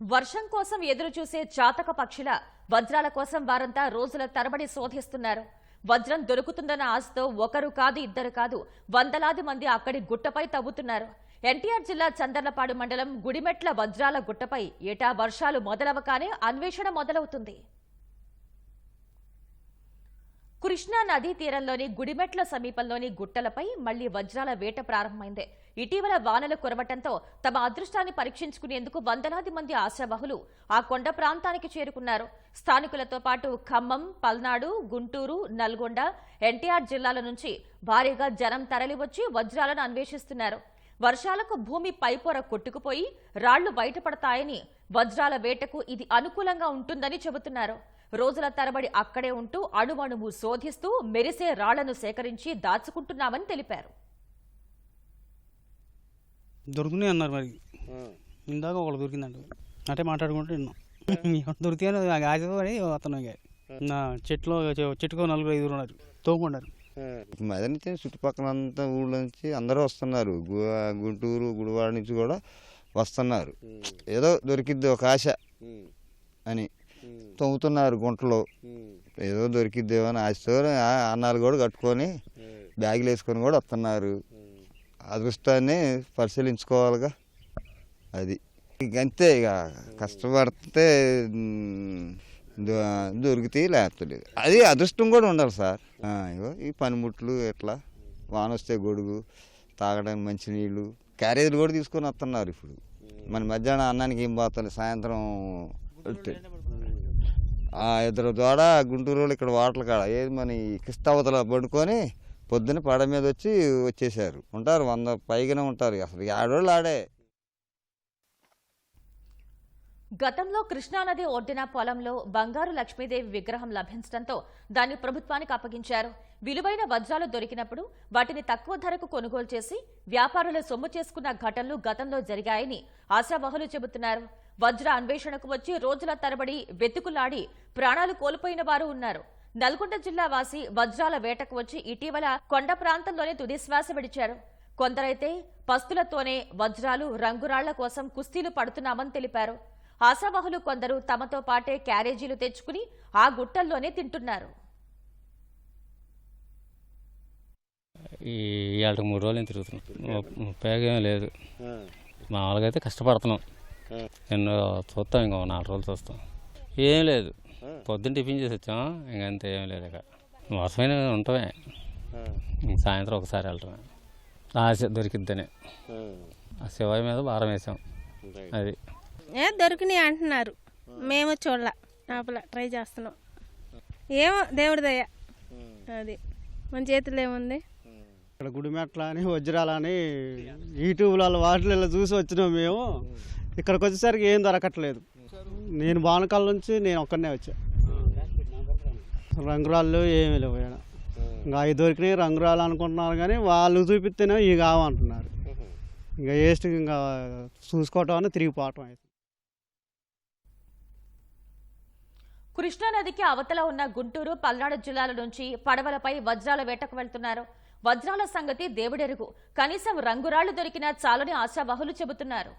వర్షం కోసం ఎదురుచూసే చాతక పక్షుల వజ్రాల కోసం వారంతా రోజుల తరబడి శోధిస్తున్నారు. వజ్రం దొరుకుతుందన్న ఆశతో ఒకరు కాదు ఇద్దరు కాదు వందలాది మంది అక్కడి గుట్టపై తవ్వుతున్నారు. ఎన్టీఆర్ జిల్లా చందర్లపాడు మండలం గుడిమెట్ల వజ్రాల గుట్టపై ఏటా వర్షాలు మొదలవగానే అన్వేషణ మొదలవుతుంది. కృష్ణా నదీ తీరంలోని గుడిమెట్ల సమీపంలోని గుట్టలపై మళ్ళీ వజ్రాల వేట ప్రారంభమైంది. ఇటీవల వానలు కురవటంతో తమ అదృష్టాన్ని పరీక్షించుకునేందుకు వందలాది మంది ఆశావహులు ఆ కొండ ప్రాంతానికి చేరుకున్నారు. స్థానికులతో పాటు ఖమ్మం పల్నాడు గుంటూరు నల్గొండ ఎన్టీఆర్ జిల్లాల నుంచి భారీగా జనం తరలివచ్చి వజ్రాలను అన్వేషిస్తున్నారు. వర్షాలకు భూమి పైపొర కొట్టుకుపోయి రాళ్ళు బయటపడతాయని వజ్రాల వేటకు ఇది అనుకూలంగా ఉంటుందని చెబుతున్నారు. రోజుల తరబడి అక్కడే ఉంటూ అణువణువు శోధిస్తూ మెరిసే రాళ్ళను సేకరించి దాచుకుంటున్నామని తెలిపారు. దొరుకుతున్నాయి అన్నారు మరి. ఇందాక ఒకళ్ళు దొరికిందంట. అంటే మాట్లాడుకుంటూ విన్నాం. ఎవరు దొరికితే ఆశపడి అతను ఇక. నా చెట్లో చెట్టుకో నలుగురు ఐదుగురు ఉన్నారు. తోముకున్నారు. మదనైతే చుట్టుపక్కల అంతా ఊళ్ళో నుంచి అందరూ వస్తున్నారు. గు- గుంటూరు గుడివాడ నుంచి కూడా వస్తున్నారు. ఏదో దొరికిద్ది ఒక ఆశ అని తవ్వుతున్నారు గుంటలో. ఏదో దొరికిద్దేమో అని ఆశతో ఆ- అన్నాలు కూడా కట్టుకొని బ్యాగులు వేసుకొని కూడా వస్తున్నారు. అదృష్టాన్ని పరిశీలించుకోవాలిగా. అది. ఇక. అంతే ఇక కష్టపడితే దొరికితే లేకపోలేదు అది అదృష్టం కూడా ఉండాలి సార్. ఇగో ఈ పనిముట్లు ఎట్లా? వాన వస్తే గొడుగు తాగడానికి మంచినీళ్ళు క్యారేజీలు కూడా తీసుకొని వస్తున్నారు ఇప్పుడు. మన మధ్యాహ్నం అన్నానికి ఏం పోతుంది సాయంత్రం వెళ్తే. ఆ ఇద్దరు ద్వారా గుంటూరు వాళ్ళు ఇక్కడ వాటలు కాడ. ఏది మన ఈ కిస్తావతల పడుకొని పొద్దున పడ మీద వచ్చి వచ్చేసారు ఉంటారు వంద పైగానే ఉంటారు. అసలు ఆడోళ్ళు ఆడే. గతంలో కృష్ణానది ఒడ్డిన పొలంలో బంగారు లక్ష్మీదేవి విగ్రహం లభించడంతో దాన్ని ప్రభుత్వానికి అప్పగించారు. విలువైన వజ్రాలు దొరికినప్పుడు వాటిని తక్కువ ధరకు కొనుగోలు చేసి వ్యాపారులు సొమ్ము చేసుకున్న ఘటనలు గతంలో జరిగాయని ఆశావహులు చెబుతున్నారు. వజ్ర అన్వేషణకు వచ్చి రోజుల తరబడి వెతుకులాడి ప్రాణాలు కోల్పోయిన వారు ఉన్నారు. నల్గొండ జిల్లా వాసి వజ్రాల వేటకు వచ్చి ఇటీవల కొండ ప్రాంతంలోనే తుదిశ్వాస విడిచారు. కొందరైతే పస్తులతోనే వజ్రాలు రంగురాళ్ళ కోసం కుస్తీలు పడుతున్నామని తెలిపారు. ఆశావహులు కొందరు తమతో పాటే క్యారేజీలు తెచ్చుకుని ఆ గుట్టల్లోనే తింటున్నారు. మూడు రోజులు తిరుగుతున్నాం. ఉపయోగం లేదు. మామూలుగా అయితే కష్టపడుతున్నాం. నేను చూస్తాం ఇంకో నాలుగు రోజులు చూస్తాం. ఏం లేదు. పొద్దున్న టిఫిన్ చేసి వచ్చాం ఇంక అంతే ఏం లేదు ఇక. వర్షమైన ఉంటామే. ఇంక సాయంత్రం ఒకసారి వెళ్ళటమే ఆశ దొరికిద్దని. ఆ శివాయి మీద భారం వేసాం. అది. ఏ దొరికినాయి అంటున్నారు. మేము చూడలే. లోపల ట్రై చేస్తున్నాం. ఏమో దేవుడి దయ. అది. మన చేతిలో ఏముంది? ఇక్కడ గుడిమెట్ల అని వజ్రాలని యూట్యూబ్లలో వాటిలలో చూసి వచ్చినాం మేము. ఇక్కడికి వచ్చేసరికి ఏం దొరకట్లేదు. నేను బానకాల నుంచి నేను ఒక్కడనే వచ్చా. రంగురాళ్ళు ఏమీ లేవు. ఇంకా అవి దొరికినాయి రంగురాళ్ళు అనుకుంటున్నారు కానీ వాళ్ళు చూపిస్తేనే ఇవి కావంటున్నారు. ఇంకా వేస్ట్ ఇంకా చూసుకోవటం అని తిరిగిపోవటం అయితే. కృష్ణానదికి అవతల ఉన్న గుంటూరు పల్నాడు జిల్లాల నుంచి పడవలపై వజ్రాల వేటకు వెళ్తున్నారు. వజ్రాల సంగతి దేవుడెరుగు. కనీసం రంగురాళ్ళు దొరికినా చాలని ఆశావహులు చెబుతున్నారు.